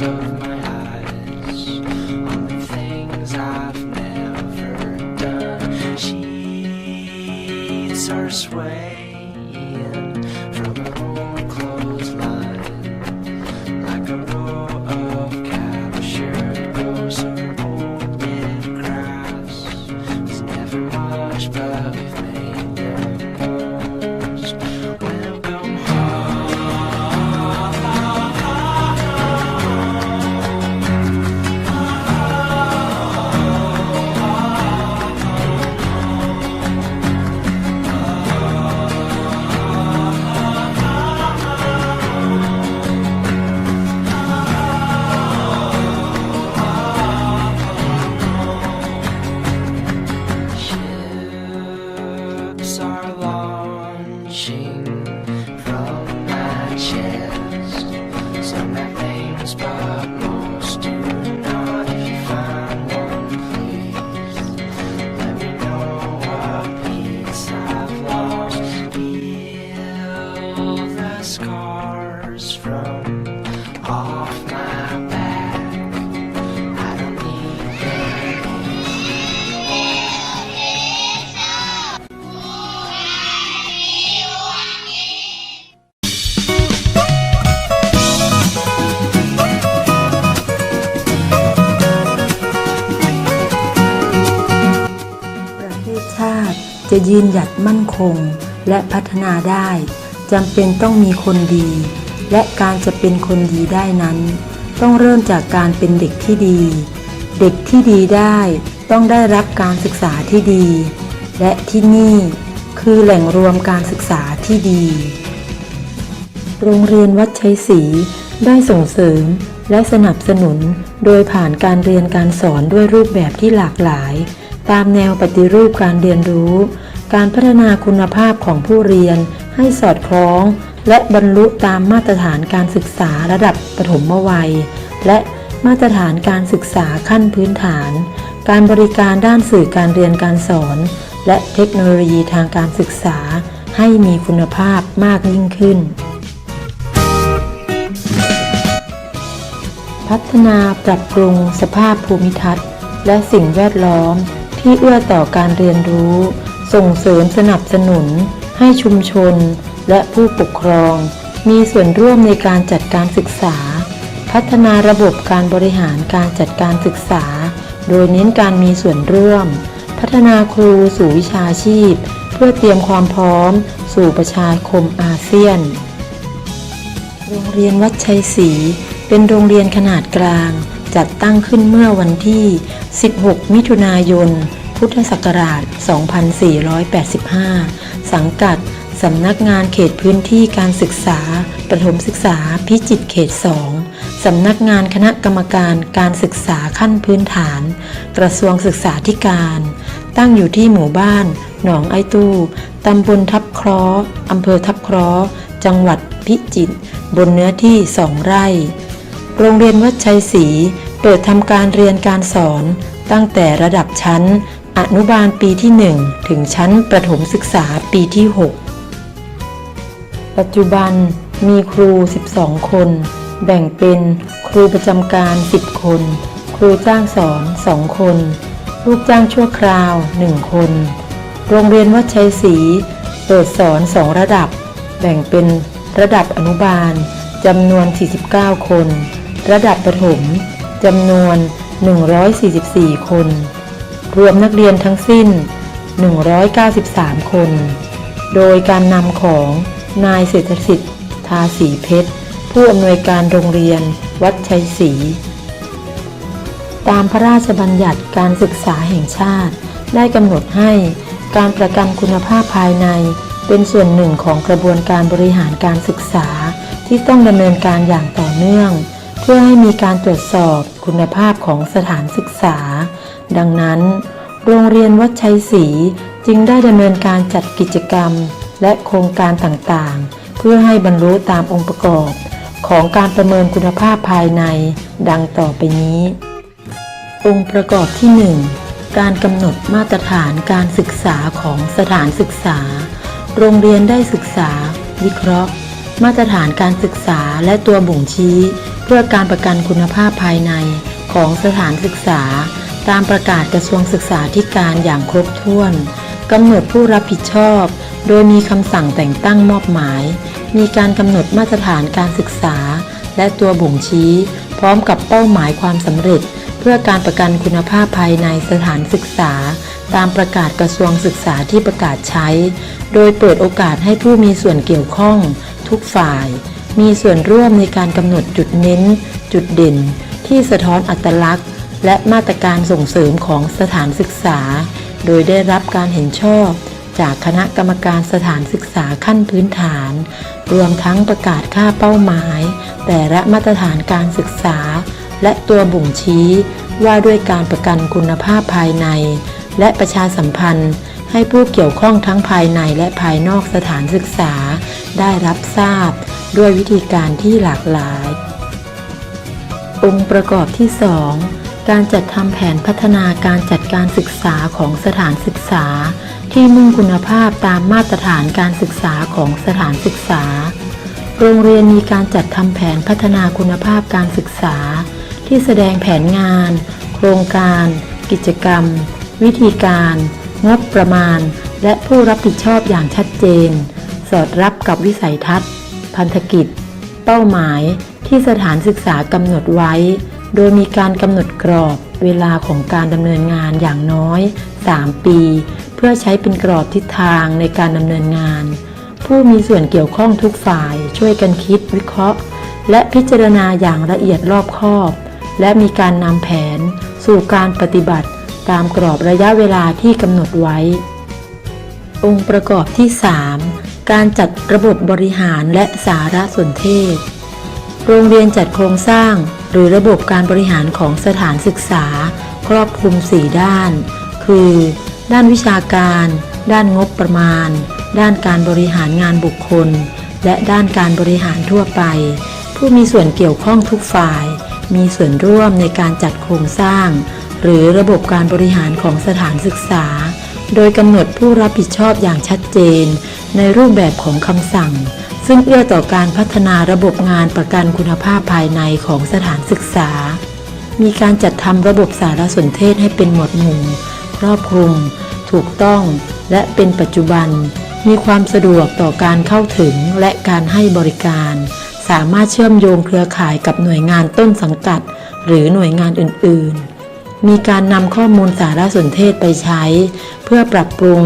yourself. จะยืนหยัดมั่นคงและพัฒนาได้จำเป็นต้องมีคนดี และการจะเป็นคนดีได้นั้น ต้องเริ่มจากการเป็นเด็กที่ดี เด็กที่ดีได้ต้องได้รับการศึกษาที่ดี และที่นี่คือแหล่งรวมการศึกษาที่ดี โรงเรียนวัดชัยศรีได้ส่งเสริมและสนับสนุนโดยผ่านการเรียนการสอนด้วยรูปแบบที่หลากหลาย ตามแนวปฏิรูปการเรียนรู้ การพัฒนาคุณภาพของผู้เรียนให้สอดคล้อง และบรรลุตามมาตรฐานการศึกษาระดับปฐมวัย และมาตรฐานการศึกษาขั้นพื้นฐาน การบริการด้านสื่อการเรียนการสอน และเทคโนโลยีทางการศึกษาให้มีคุณภาพมากยิ่งขึ้น พัฒนาปรับปรุงสภาพภูมิทัศน์ และสิ่งแวดล้อม ที่เอื้อต่อการเรียนรู้ ส่งเสริมสนับสนุน ให้ชุมชน และผู้ปกครอง มีส่วนร่วมในการจัดการศึกษา พัฒนาระบบการบริหารการจัดการศึกษา โดยเน้นการมีส่วนร่วม พัฒนาครูสู่วิชาชีพ เพื่อเตรียมความพร้อม สู่ประชาคมอาเซียน โรงเรียนวัดชัยศรีเป็นโรงเรียนขนาดกลาง จัดตั้งขึ้นเมื่อวันที่ 16 มิถุนายน พุทธศักราช 2485 สังกัดสำนักงานเขตพื้นที่การศึกษา ประถมศึกษาพิจิตรเขต 2 สำนักงานคณะกรรมการการศึกษาขั้นพื้นฐาน กระทรวงศึกษาธิการ ตั้งอยู่ที่หมู่บ้าน หนองไอตู้ ตำบลทับเคราะห์อำเภอทับเคราะห์จังหวัดพิจิตร บนเนื้อที่สองไร่ โรงเรียนวัดชัยศรี เปิดทำการเรียนการสอนตั้งแต่ระดับชั้น อนุบาลปีที่ 1 ถึงชั้นประถมศึกษาปีที่ 6 ปัจจุบันมีครู 12 คน แบ่งเป็นครูประจำการ 10 คน ครูจ้างสอน 2 คน ลูกจ้างชั่วคราว 1 คน โรงเรียนวัดชัยศรีเปิดสอน 2 ระดับ แบ่งเป็นระดับอนุบาลจำนวน 49 คน ระดับประถม จำนวน 144 คน รวมนักเรียนทั้งสิ้น 193 คน โดยการนำของนายเศรษฐสิทธิ์ทาสีเพชร ผู้อำนวยการโรงเรียนวัดชัยศรี ตามพระราชบัญญัติการศึกษาแห่งชาติ ได้กำหนดให้การประกันคุณภาพภายใน เป็นส่วนหนึ่งของกระบวนการบริหารการศึกษาที่ต้องดำเนินการอย่างต่อเนื่อง พื่อให้มีการตรวจสอบคุณภาพของสถานศึกษา ดังนั้น โรงเรียนวัดชัยศรีจึงได้ดำเนินการจัดกิจกรรมและโครงการต่างๆ เพื่อให้บรรลุตามองค์ประกอบ ของการประเมินคุณภาพภายใน ดังต่อไปนี้ องค์ประกอบที่ 1 การกำหนดมาตรฐานการศึกษาของสถานศึกษา โรงเรียนได้ศึกษา วิเคราะห์ มาตรฐานการศึกษาและตัวบ่งชี้ เพื่อการประกันคุณภาพภายในของสถานศึกษา ตามประกาศกระทรวงศึกษาธิการอย่างครบถ้วนกำหนดผู้รับผิดชอบ โดยมีคำสั่งแต่งตั้งมอบหมาย มีการกำหนดมาตรฐานการศึกษา และตัวบ่งชี้ พร้อมกับเป้าหมายความสำเร็จ เพื่อการประกันคุณภาพภายในสถานศึกษา ตามประกาศกระทรวงศึกษาที่ประกาศใช้ โดยเปิดโอกาสให้ผู้มีส่วนเกี่ยวข้อง ทุกฝ่าย มีส่วนร่วมในการกำหนดจุดเน้น จุดเด่น ที่สะท้อนอัตลักษณ์ และมาตรการส่งเสริมของสถานศึกษา โดยได้รับการเห็นชอบ จากคณะกรรมการสถานศึกษาขั้นพื้นฐาน รวมทั้งประกาศค่าเป้าหมาย แต่ละมาตรฐานการศึกษา และตัวบ่งชี้ว่าด้วยการประกันคุณภาพภายใน และประชาสัมพันธ์ ให้ผู้เกี่ยวข้องทั้งภายในและภายนอกสถานศึกษา ได้รับทราบ ด้วยวิธีการที่หลากหลาย องค์ประกอบที่ 2 การจัดทำแผนพัฒนาการจัดการศึกษาของสถานศึกษา ที่มุ่งคุณภาพตามมาตรฐานการศึกษาของสถานศึกษา โรงเรียนมีการจัดทำแผนพัฒนาคุณภาพการศึกษา ที่แสดงแผนงาน โครงการ กิจกรรม วิธีการ งบประมาณ และผู้รับผิดชอบอย่างชัดเจน สอดรับกับวิสัยทัศน์ พันธกิจ เป้าหมายที่สถานศึกษากำหนดไว้ โดยมีการกำหนดกรอบเวลาของการดำเนินงานอย่างน้อย 3 ปี เพื่อใช้เป็นกรอบทิศทางในการดำเนินงาน ผู้มีส่วนเกี่ยวข้องทุกฝ่ายช่วยกันคิดวิเคราะห์ และพิจารณาอย่างละเอียดรอบคอบ และมีการนำแผน สู่การปฏิบัติ ตามกรอบระยะเวลาที่กำหนดไว้ องค์ประกอบที่ 3 การจัดระบบบริหารและสารสนเทศ โรงเรียนจัดโครงสร้าง หรือระบบการบริหารของสถานศึกษา ครอบคลุม 4 ด้าน คือ ด้านวิชาการ ด้านงบประมาณ ด้านการบริหารงานบุคคล และด้านการบริหารทั่วไป ผู้มีส่วนเกี่ยวข้องทุกฝ่าย มีส่วนร่วมในการจัดโครงสร้าง หรือระบบการบริหารของสถานศึกษา โดยกำหนดผู้รับผิดชอบอย่างชัดเจน ในรูปแบบของคำสั่ง ซึ่งเอื้อต่อการพัฒนาระบบงานประกันคุณภาพภายในของสถานศึกษา มีการจัดทำระบบสารสนเทศให้เป็นหมวดหมู่ครอบคลุม ถูกต้อง และเป็นปัจจุบัน มีความสะดวกต่อการเข้าถึงและการให้บริการ สามารถเชื่อมโยงเครือข่ายกับหน่วยงานต้นสังกัด หรือหน่วยงานอื่น ๆ มีการนำข้อมูลสารสนเทศไปใช้ เพื่อปรับปรุง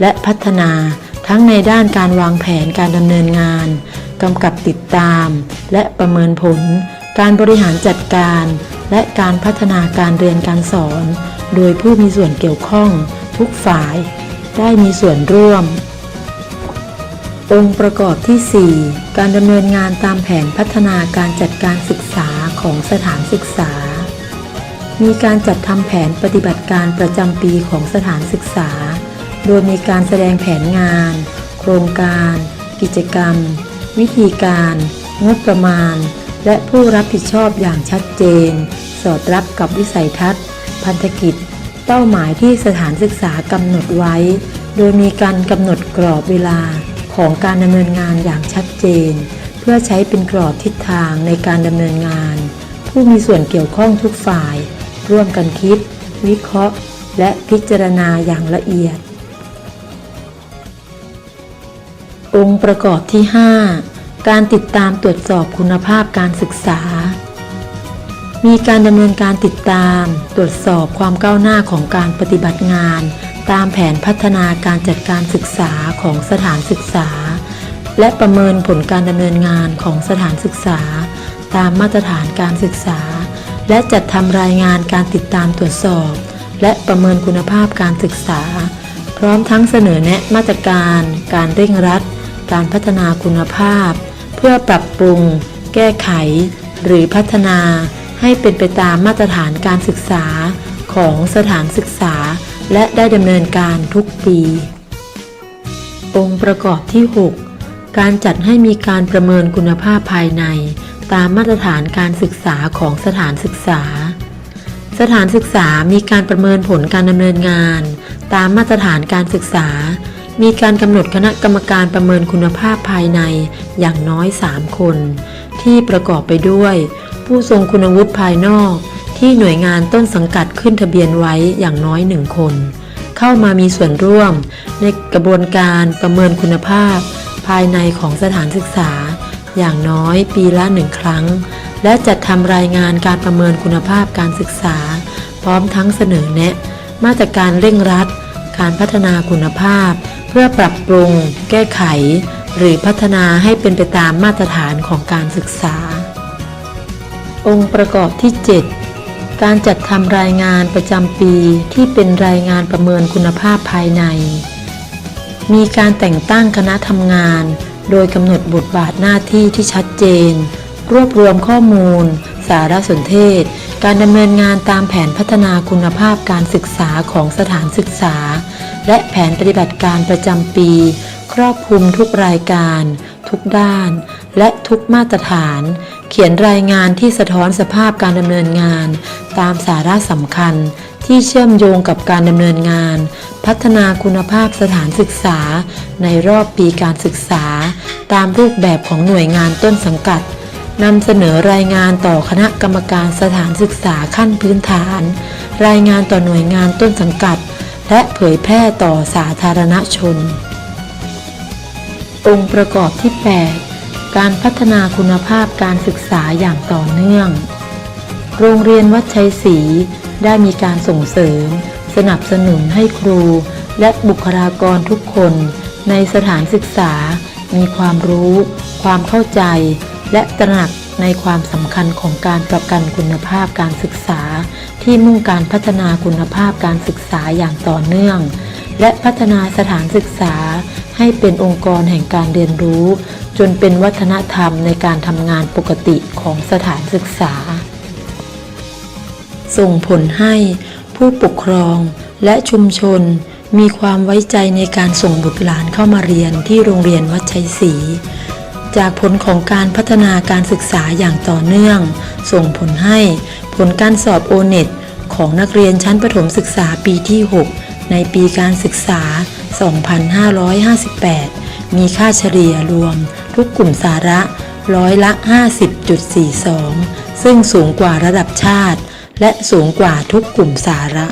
และพัฒนาทั้งในด้านการวางแผนการดำเนินงานกำกับติดตาม และประเมินผล การบริหารจัดการ และการพัฒนาการเรียนการสอน โดยผู้มีส่วนเกี่ยวข้อง ทุกฝ่าย ได้มีส่วนร่วม องค์ประกอบที่ 4 การดำเนินงานตามแผนพัฒนาการจัดการศึกษาของสถานศึกษา มีการจัดทำแผนปฏิบัติการประจำปีของสถานศึกษา โดยมีการแสดงแผนงาน โครงการ กิจกรรม วิธีการ งบประมาณ และผู้รับผิดชอบอย่างชัดเจน สอดรับกับวิสัยทัศน์ พันธกิจ เป้าหมายที่สถานศึกษากำหนดไว้ โดยมีการกำหนดกรอบเวลาของการดำเนินงานอย่างชัดเจน เพื่อใช้เป็นกรอบทิศทางในการดำเนินงาน ผู้มีส่วนเกี่ยวข้องทุกฝ่าย ร่วมกันคิด วิเคราะห์ และพิจารณาอย่างละเอียด องค์ประกอบที่ 5 การติดตามตรวจสอบคุณภาพการศึกษา มีการดำเนินการติดตาม ตรวจสอบความก้าวหน้าของการปฏิบัติงาน ตามแผนพัฒนาการจัดการศึกษาของสถานศึกษา และประเมินผลการดำเนินงานของสถานศึกษา ตามมาตรฐานการศึกษา และจัดทำรายงานการติดตามตรวจสอบ และประเมินคุณภาพการศึกษา พร้อมทั้งเสนอแนะมาตรการ การเร่งรัด การพัฒนาคุณภาพ เพื่อปรับปรุง แก้ไข หรือพัฒนาให้เป็นไปตามมาตรฐานการศึกษาของสถานศึกษา และได้ดำเนินการทุกปี องค์ประกอบที่ 6 การจัดให้มีการประเมินคุณภาพภายใน ตามมาตรฐานการศึกษาของสถานศึกษา สถานศึกษามีการประเมินผลการดำเนินงาน ตามมาตรฐานการศึกษา มีการกำหนดคณะกรรมการประเมินคุณภาพภายในอย่างน้อย 3 คน ที่ประกอบไปด้วย ผู้ทรงคุณวุฒิภายนอก ที่หน่วยงานต้นสังกัดขึ้นทะเบียนไว้อย่างน้อยหนึ่งคน เข้ามามีส่วนร่วม ในกระบวนการประเมินคุณภาพ ภายในของสถานศึกษา อย่างน้อยปีละหนึ่งครั้ง และจัดทำรายงานการประเมินคุณภาพการศึกษา พร้อมทั้งเสนอแนะ มาตรการเร่งรัด การพัฒนาคุณภาพ เพื่อปรับปรุง แก้ไข หรือพัฒนาให้เป็นไปตามมาตรฐานของการศึกษา องค์ประกอบที่ 7การจัดทำรายงานประจำปีที่เป็นรายงานประเมินคุณภาพภายใน มีการแต่งตั้งคณะทำงาน โดยกำหนดบทบาทหน้าที่ที่ชัดเจน รวบรวมข้อมูล สารสนเทศ การดำเนินงานตามแผนพัฒนาคุณภาพการศึกษาของสถานศึกษา และแผนปฏิบัติการประจำปี ครอบคลุมทุกรายการ ทุกด้าน และทุกมาตรฐาน เขียนรายงานที่สะท้อนสภาพการดำเนินงาน ตามสาระสำคัญ ที่เชื่อมโยงกับการดำเนินงาน พัฒนาคุณภาพสถานศึกษา ในรอบปีการศึกษา ตามรูปแบบของหน่วยงานต้นสังกัดนำเสนอรายงานต่อคณะกรรมการสถานศึกษาขั้นพื้นฐาน รายงานต่อหน่วยงานต้นสังกัด และเผยแพร่ต่อสาธารณชน องค์ประกอบที่ 8 การพัฒนาคุณภาพการศึกษาอย่างต่อเนื่อง โรงเรียนวัดชัยศรี ได้มีการส่งเสริม สนับสนุนให้ครู และบุคลากรทุกคน ในสถานศึกษา มีความรู้ ความเข้าใจ และตระหนักในความสำคัญของการประกันคุณภาพการศึกษา ที่มุ่งการพัฒนาคุณภาพการศึกษาอย่างต่อเนื่อง และพัฒนาสถานศึกษา ให้เป็นองค์กรแห่งการเรียนรู้ จนเป็นวัฒนธรรมในการทำงานปกติของสถานศึกษา ส่งผลให้ผู้ปกครองและชุมชนมีความไว้ใจในการส่งบุตรหลานเข้ามาเรียนที่โรงเรียนวัดชัยศรี จากผลของการพัฒนาการศึกษาอย่างต่อเนื่อง ส่งผลให้ผลการสอบโอเน็ตของนักเรียนชั้นประถมศึกษาปีที่ 6 ในปีการศึกษา 2558 มีค่าเฉลี่ยรวม ทุกกลุ่มสาระร้อยละ 50.42 ซึ่งสูงกว่าระดับชาติ และสูงกว่าทุกกลุ่มสาระ